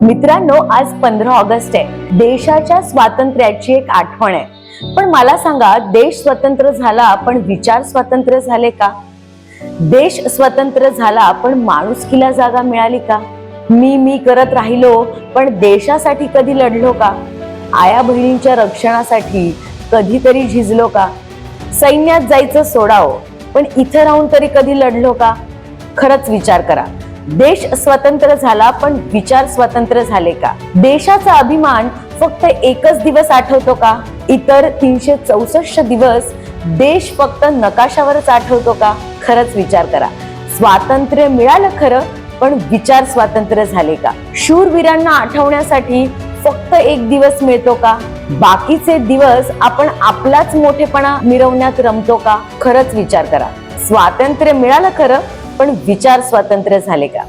मित्रांनो आज पंधरा ऑगस्ट आहे. देशाच्या स्वातंत्र्याची एक आठवण आहे. पण मला सांगा देश स्वतंत्र झाला पण विचार स्वतंत्र झाले का? देश स्वतंत्र झाला पण माणुसकीला जागा मिळाली का? मी मी करत राहिलो पण देशासाठी कधी लढलो का? आया बहिणींच्या रक्षणासाठी कधीतरी झिजलो का? सैन्यात जायचं सोडावं पण इथं राहून तरी कधी लढलो का? खरंच विचार करा. देश स्वतंत्र झाला पण विचार स्वतंत्र झाले का? देशाचा अभिमान फक्त एकच दिवस आठवतो का? इतर तीनशे चौसष्ट दिवस देश फक्त नकाशावरच आठवतो का? खरंच विचार करा. स्वातंत्र्य मिळालं खरं पण विचार स्वातंत्र्य झाले का? शूरवीरांना आठवण्यासाठी फक्त एक दिवस मिळतो का? बाकीचे दिवस आपण आपलाच मोठेपणा मिरवण्यात रमतो का? खरंच विचार करा. स्वातंत्र्य मिळालं खरं पण विचार स्वातंत्र्य झाले का?